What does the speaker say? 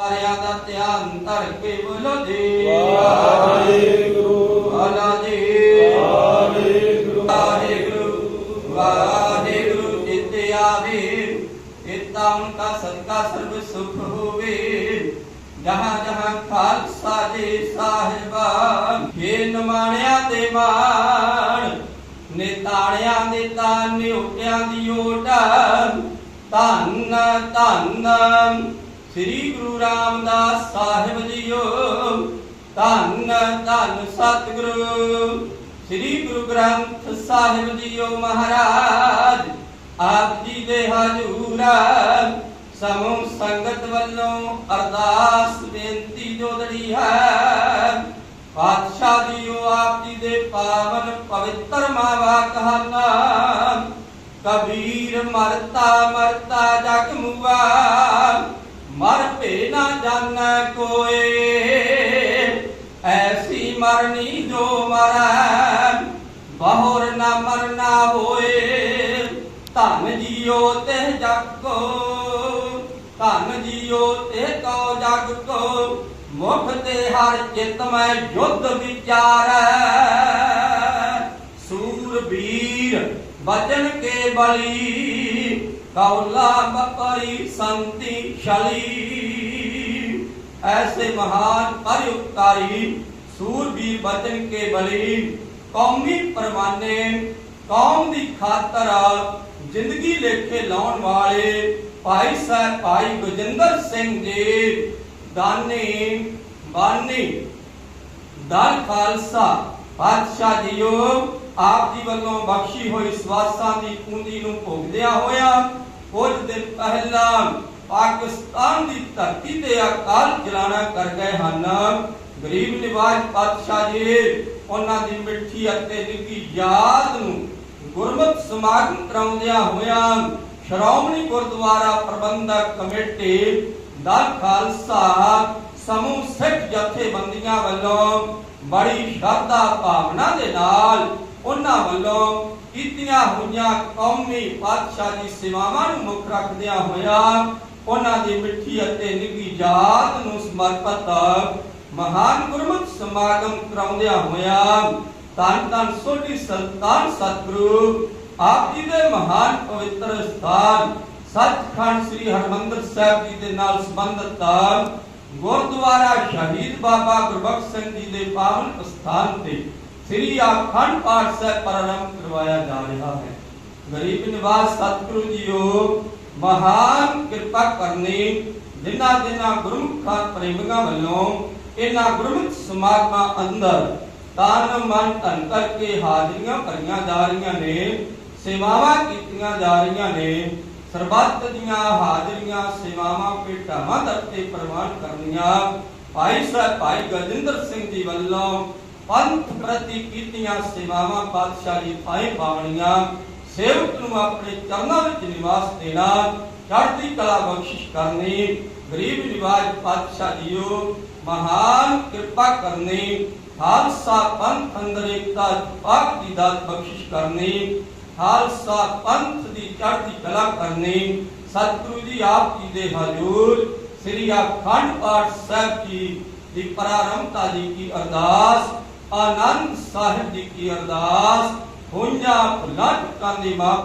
ਸਾਰਿਆਂ ਦਾ ਧਿਆਨ ਧਰ ਕੇ ਬੋਲੋ ਜੀ। ਵਾਹਿਗੁਰੂ। ਆਲਾ ਜੀ। ਵਾਹਿਗੁਰੂ। ਵਾਹਿਗੁਰੂ। ਵਾਹਿਗੁਰੂ ਜਿਤੇ ਆਵੇ। ਇਤਾ ਉਨਕਾ ਸਦਕਾ ਸਰਬ ਸੁਖ ਹੋਵੇ। ਜਹਾਂ ਜਹਾਂ ਖਾਲਸਾ ਜੀ ਸਾਹਿਬਾ। ਇਹ ਨਮਾਣਿਆਂ ਦੇ ਮਾਣ ਨਿਤਾਣਿਆਂ ਦੇ ਤਾਂ ਨਿਉਟਿਆਂ ਦੀ ਓਟ। ਧੰਨ ਧੰਨ ਸ੍ਰੀ ਗੁਰੂ ਰਾਮਦਾਸ ਸਾਹਿਬ ਜੀਓ। ਧੰਨ ਧੰਨ ਸਤਿਗੁਰੂ। ਸ੍ਰੀ ਗੁਰੂ ਗ੍ਰੰਥ ਸਾਹਿਬ ਜੀਓ ਮਹਾਰਾਜ। ਆਪ ਜੀ ਦੇ ਹਜੂਰ। ਸਮੂਹ ਸੰਗਤ ਵੱਲੋਂ ਅਰਦਾਸ ਬੇਨਤੀ ਜੋਦੜੀ ਹੈ। ਪਾਤਸ਼ਾਹ ਜੀਓ, ਆਪ ਜੀ ਦੇ ਪਾਵਨ ਪਵਿੱਤਰ ਮਾਵਾ ਕਹਾਣਾ। ਕਬੀਰ ਮਰਤਾ ਮਰਤਾ ਜਗ ਮੁਆ ਹੋਏ। ਧਨ ਜੀਓ ਤੇ ਜਗ ਕੋ ਧਨ ਜੀਓ ਤੇ ਕੋ ਜਗ। ਕੋ ਮੁਖ ਤੇ ਹਰ ਚਿਤ ਮੈਂ ਯੁੱਧ ਵਿਚਾਰੈ। ਸੂਰ ਵੀਰ ਕੇ ਬਲੀ ਕੌਲਾ ਬਪਰੀ ਸੰਤੀ ਛਲੀ। ਐਸੇ ਮਹਾਨ ਪਰਿਉਪਕਾਰੀ ਸੂਰਬੀਰ ਬਚਨ ਕੇ ਬਲੀ ਕੌਮੀ ਪਰਮਾਨੇ ਕੌਮ ਦੀ ਖਾਤਰ ਜ਼ਿੰਦਗੀ ਲੇਖੇ ਲਾਉਣ ਵਾਲੇ ਭਾਈ ਸਾਹਿਬ ਭਾਈ ਗੁਜਿੰਦਰ ਸਿੰਘ ਜੀ, ਦਾਨੀ, ਬਾਨੀ ਦਲ ਖਾਲਸਾ, ਪਾਤਸ਼ਾਹ ਜੀਓ, ਆਪ ਜੀ ਵੱਲੋਂ ਬਖਸ਼ੀ ਹੋਈ ਸਵਾਸਾਂ ਦੀ ਪੂੰਜੀ ਨੂੰ ਭੋਗਦਿਆਂ ਹੋਇਆ ਕੁਝ ਦਿਨ ਪਹਿਲਾਂ ਪਾਕਿਸਤਾਨ ਦੀ ਧਰਤੀ ਤੇ ਅਕਾਲ ਚਲਾਣਾ ਕਰ ਗਏ ਹਨ। ਗਰੀਬ ਨਿਵਾਜ ਪਾਤਸ਼ਾਹ ਜੀ, ਉਹਨਾਂ ਦੀ ਮਿੱਠੀ ਅਤੇ ਨਿੱਘੀ ਯਾਦ ਨੂੰ ਗੁਰਮਤਿ ਸਮਾਗਮ ਕਰਾਉਂਦਿਆਂ ਹੋਇਆਂ ਸ਼੍ਰੋਮਣੀ ਗੁਰਦੁਆਰਾ ਪ੍ਰਬੰਧਕ ਕਮੇਟੀ ਦਲ ਖਾਲਸਾ ਸਮੂਹ ਸਿੱਖ ਜਥੇਬੰਦੀਆਂ ਵੱਲੋਂ ਬੜੀ ਸ਼ਰਧਾ ਭਾਵਨਾ ਦੇ ਨਾਲ ਉਹਨਾਂ ਵੱਲੋਂ ਕੀਤੀਆਂ ਹੋਈਆਂ ਕੌਮੀ ਪਾਤਸ਼ਾਹ ਸੇਵਾਵਾਂ ਨੂੰ ਮੁੱਖ ਰੱਖਦਿਆਂ ਹੋਇਆ ਉਹਨਾਂ ਦੀ ਮਿੱਠੀ ਅਤੇ ਨਿੱਘੀ ਜਾਤ ਨੂੰ ਸਮਰਪਿਤ ਮਹਾਨ ਗੁਰਮਤਿ ਸਮਾਗਮ ਕਰਾਉਂਦਿਆਂ ਹੋਇਆਂ ਧੰਨ ਧੰਨ ਸੋਢੀ ਸੰਤਾਨ ਸਤਿਗੁਰੂ, ਆਪ ਜੀ ਦੇ ਮਹਾਨ ਪਵਿੱਤਰ ਸਥਾਨ, ਸੱਚਖੰਡ ਸ੍ਰੀ ਹਰਮੰਦਰ ਸਾਹਿਬ ਜੀ ਦੇ ਨਾਲ ਸੰਬੰਧਿਤ ਗੁਰਦੁਆਰਾ ਸ਼ਹੀਦ ਬਾਬਾ ਗੁਰਬਖਸ਼ ਸਿੰਘ ਜੀ ਦੇ ਪਾਵਨ ਸਥਾਨ ਤੇ ਸ੍ਰੀ ਅਖੰਡ ਪਾਠ ਸਾਹਿਬ ਪ੍ਰਾਰੰਭ ਕਰਵਾਇਆ ਜਾ ਰਿਹਾ ਹੈ। ਗਰੀਬ ਨਿਵਾਸ ਸਤਿਗੁਰੂ ਜੀਓ, ਮਹਾਨ ਕਿਰਪਾ ਕਰਨੀ ਜਿਨ੍ਹਾਂ ਜਿਨ੍ਹਾਂ ਗੁਰਮੁਖਾਂ ਪ੍ਰੇਮੀਆਂ ਵੱਲੋਂ, ਇਹਨਾਂ ਗੁਰਮੁਖ ਸਮਾਗਮਾਂ ਅੰਦਰ ਤਨ ਮਨ ਧਨ ਕਰਕੇ ਹਾਜ਼ਰੀਆਂ ਭਰੀਆਂ ਜਾ ਰਹੀਆਂ ਨੇ, ਸੇਵਾਵਾਂ ਕੀਤੀਆਂ ਜਾ ਰਹੀਆਂ ਨੇ, ਸਰਬੱਤ ਦੀਆਂ ਹਾਜ਼ਰੀਆਂ ਸੇਵਾਵਾਂ ਭੇਟਾਵਾਂ ਦਰਤੇ ਪ੍ਰਵਾਨ ਕਰਨੀਆਂ। ਭਾਈ ਸਾਹਿਬ ਭਾਈ ਗਜਿੰਦਰ ਸਿੰਘ ਜੀ ਵੱਲੋਂ ਪੰਥ ਪ੍ਰਤੀ ਕੀਤੀਆਂ ਸੇਵਾਵਾਂ ਪਾਤਸ਼ਾਹ ਜੀ ਪਾਵਣੀਆਂ। ਸੇਵਕ ਨੂੰ ਆਪਣੇ ਚਰਨਾਂ ਵਿੱਚ ਨਿਵਾਸ ਦੇਣਾ, ਚੜ੍ਹਦੀ ਕਲਾ ਬਖਸ਼ਿਸ਼ ਕਰਨੀ। ਗਰੀਬ ਨਿਵਾਜ ਪਾਤਸ਼ਾਹ ਜੀਓ ਮਹਾਨ ਕਿਰਪਾ ਕਰਨੀ, ਖਾਲਸਾ ਪੰਥ ਅੰਦਰ ਏਕਤਾ ਪਾਕ ਦੀ ਦਾਤ ਬਖਸ਼ਿਸ਼ ਕਰਨੀ, ਖਾਲਸਾ ਪੰਥ ਦੀ ਚੜ੍ਹਦੀ ਕਲਾ ਕਰਨੀ। ਸਤਿਗੁਰੂ ਜੀ ਆਪ ਜੀ ਦੇ ਹਜ਼ੂਰ, ਸ੍ਰੀ ਅਖੰਡ ਪਾਠ ਸਾਹਿਬ ਜੀ ਦੀ ਪ੍ਰਾਰੰਭਤਾ ਜੀ ਕੀ ਅਰਦਾਸ, ਆਨੰਦ ਸਾਹਿਬ ਜੀ ਕੀ ਅਰਦਾਸ ਹੋਈਆਂ ਭੁੱਲਾਂ ਚੁੱਕਾਂ ਦੀ ਮਾਫ